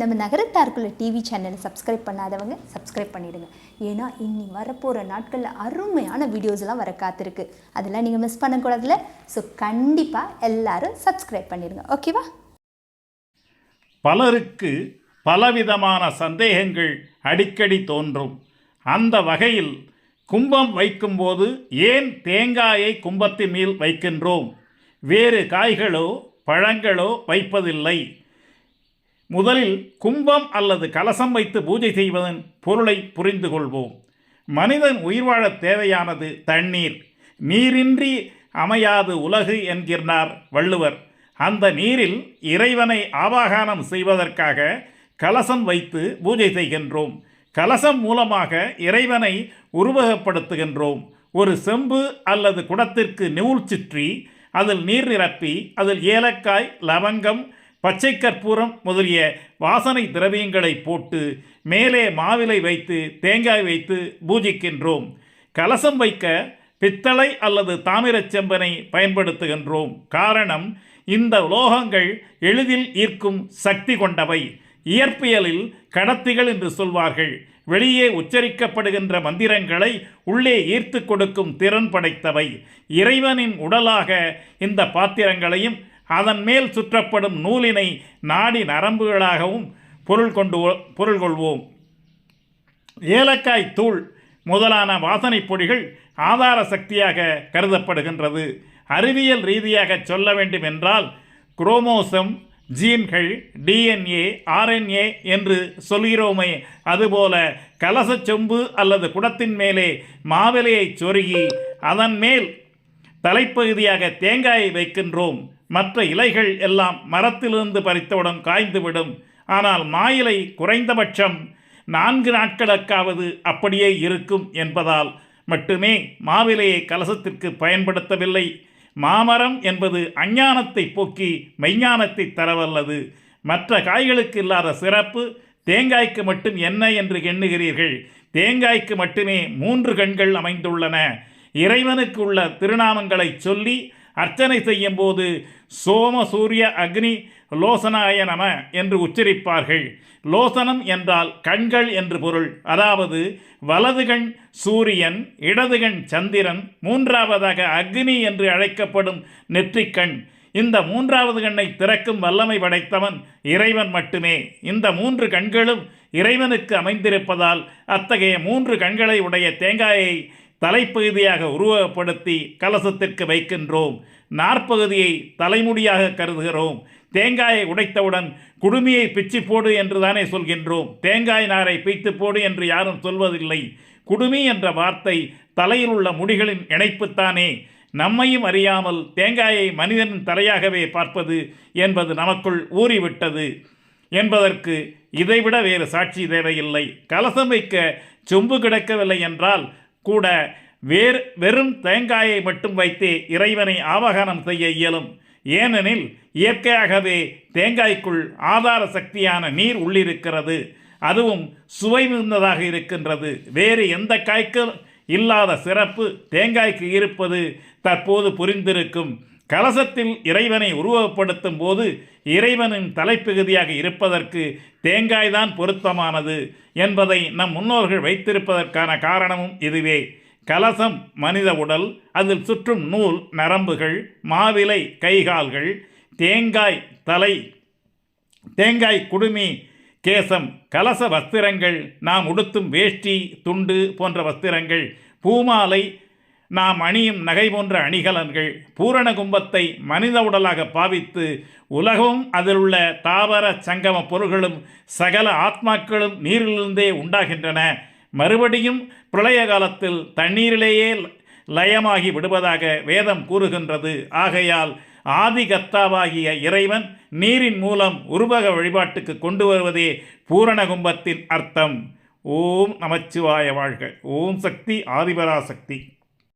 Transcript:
நம்ம நகரத்தாருக்குள்ள டிவி சேனலை சப்ஸ்கிரைப் பண்ணாதவங்க சப்ஸ்கிரைப் பண்ணிடுங்க. ஏன்னா இன்னி வரப்போகிற நாட்களில் அருமையான வீடியோஸ்லாம் வர காத்திருக்கு. அதெல்லாம் நீங்கள் மிஸ் பண்ணக்கூடாதுல ஸோ கண்டிப்பாக எல்லாரும் சப்ஸ்கிரைப் பண்ணிடுங்க. ஓகேவா பலருக்கு பலவிதமான சந்தேகங்கள் அடிக்கடி தோன்றும். அந்த வகையில் கும்பம் வைக்கும்போது ஏன் தேங்காயை கும்பத்தின் மேல் வைக்கின்றோம்? வேறு காய்களோ பழங்களோ வைப்பதில்லை. முதலில் கும்பம் அல்லது கலசம் வைத்து பூஜை செய்வதன் பொருளை புரிந்து கொள்வோம். மனிதன் உயிர் வாழத் தேவையானது தண்ணீர். நீரின்றி அமையாது உலகு என்கிறார் வள்ளுவர். அந்த நீரில் இறைவனை ஆவாகானம் செய்வதற்காக கலசம் வைத்து பூஜை செய்கின்றோம். கலசம் மூலமாக இறைவனை உருவகப்படுத்துகின்றோம். ஒரு செம்பு அல்லது குடத்திற்கு நூல் சுற்றி அதில் நீர் நிரப்பி அதில் ஏலக்காய் லவங்கம் பச்சை கற்பூரம் முதலிய வாசனை திரவியங்களை போட்டு மேலே மாவிலை வைத்து தேங்காய் வைத்து பூஜிக்கின்றோம். கலசம் வைக்க பித்தளை அல்லது தாமிரச் செம்பனை பயன்படுத்துகின்றோம். காரணம் இந்த உலோகங்கள் எளிதில் ஈர்க்கும் சக்தி கொண்டவை. இயற்பியலில் கடத்திகள் என்று சொல்வார்கள். வெளியே உச்சரிக்கப்படுகின்ற மந்திரங்களை உள்ளே ஈர்த்து கொடுக்கும் திறன் படைத்தவை. இறைவனின் உடலாக இந்த பாத்திரங்களையும் அதன் மேல் சுற்றப்படும் நூலினை நாடி நரம்புகளாகவும் பொருள் கொண்டு பொருள் கொள்வோம். ஏலக்காய் தூள் முதலான வாசனைப் பொடிகள் ஆதார சக்தியாக கருதப்படுகின்றது. அறிவியல் ரீதியாக சொல்ல வேண்டும் என்றால் குரோமோசம் ஜீன்கள் டிஎன்ஏ ஆர்என்ஏ என்று சொல்கிறோமே. அதுபோல கலசச் சொம்பு அல்லது குடத்தின் மேலே மாவிலையை சொருகி அதன் மேல் தலைப்பகுதியாக தேங்காயை வைக்கின்றோம். மற்ற இலைகள் எல்லாம் மரத்திலிருந்து பறித்தவுடன் காய்ந்துவிடும். ஆனால் மாயிலை குறைந்தபட்சம் நான்கு நாட்களுக்காவது அப்படியே இருக்கும் என்பதால் மட்டுமே மாவிலையை கலசத்திற்கு பயன்படுத்தவில்லை. மாமரம் என்பது அஞ்ஞானத்தை போக்கி மெய்ஞானத்தை தரவல்லது. மற்ற காய்களுக்கு இல்லாத சிறப்பு தேங்காய்க்கு மட்டும் என்ன என்று எண்ணுகிறீர்கள்? தேங்காய்க்கு மட்டுமே மூன்று கண்கள் அமைந்துள்ளன. இறைவனுக்கு உள்ள திருநாமங்களை சொல்லி அர்ச்சனை செய்யும் போது சோம சூரிய அக்னி லோசனாய நம என்று உச்சரிப்பார்கள். லோசனம் என்றால் கண்கள் என்று பொருள். அதாவது வலது கண் சூரியன் இடது கண் சந்திரன் மூன்றாவதாக அக்னி என்று அழைக்கப்படும் நெற்றிக்கண் இந்த மூன்றாவது கண்ணை திறக்கும் வல்லமை படைத்தவன் இறைவன் மட்டுமே. இந்த மூன்று கண்களும் இறைவனுக்கு அமைந்திருப்பதால் அத்தகைய மூன்று கண்களை உடைய தேங்காயை தலைப்பகுதியாக உருவகப்படுத்தி கலசத்திற்கு வைக்கின்றோம். நாற்பகுதியை தலைமுடியாக கருதுகிறோம். தேங்காயை உடைத்தவுடன் குடுமியை பிச்சு போடு என்று தானே சொல்கின்றோம். தேங்காய் நாரை பிய்த்து போடு என்று யாரும் சொல்வதில்லை. குடுமி என்ற வார்த்தை தலையில் உள்ள முடிகளின் இணைப்புத்தானே. நம்மையும் அறியாமல் தேங்காயை மனிதனின் தலையாகவே பார்ப்பது என்பது நமக்குள் ஊறிவிட்டது என்பதற்கு இதைவிட வேறு சாட்சி தேவையில்லை. கலசம் வைக்க சொம்பு கிடக்கவில்லை என்றால் கூட வேறு வெறும் தேங்காயை மட்டும் வைத்தே இறைவனை ஆவாகனம் செய்ய இயலும். ஏனெனில் இயற்கையாகவே தேங்காய்க்குள் ஆதார சக்தியான நீர் உள்ளிருக்கிறது. அதுவும் சுவை மிகுந்ததாக இருக்கின்றது. வேறு எந்த காய்க்கும் இல்லாத சிறப்பு தேங்காய்க்கு இருப்பது தற்போது புரிந்திருக்கும். கலசத்தில் இறைவனை உருவகப்படுத்தும் போது இறைவனின் தலைப்பகுதியாக இருப்பதற்கு தேங்காய்தான் பொருத்தமானது என்பதை நம் முன்னோர்கள் வைத்திருப்பதற்கான காரணமும் இதுவே. கலசம் மனித உடல் அதில் சுற்றும் நூல் நரம்புகள் மாவிலை கைகால்கள் தேங்காய் தலை தேங்காய் குடுமி கேசம் கலச வஸ்திரங்கள் நாம் உடுத்தும் வேஷ்டி துண்டு போன்ற வஸ்திரங்கள் பூமாலை நாம் அணியும் நகை போன்ற அணிகலன்கள் பூரண கும்பத்தை மனித உடலாக பாவித்து உலகமும் அதில் உள்ள தாவர சங்கம பொருள்களும் சகல ஆத்மாக்களும் நீரிலிருந்தே உண்டாகின்றன. மறுபடியும் பிரளய காலத்தில் தண்ணீரிலேயே லயமாகி விடுவதாக வேதம் கூறுகின்றது. ஆகையால் ஆதிகத்தாவாகிய இறைவன் நீரின் மூலம் உருவக வழிபாட்டுக்கு கொண்டு வருவதே பூரண கும்பத்தின் அர்த்தம். ஓம் நமச்சிவாய வாழ்க. ஓம் சக்தி ஆதிபராசக்தி.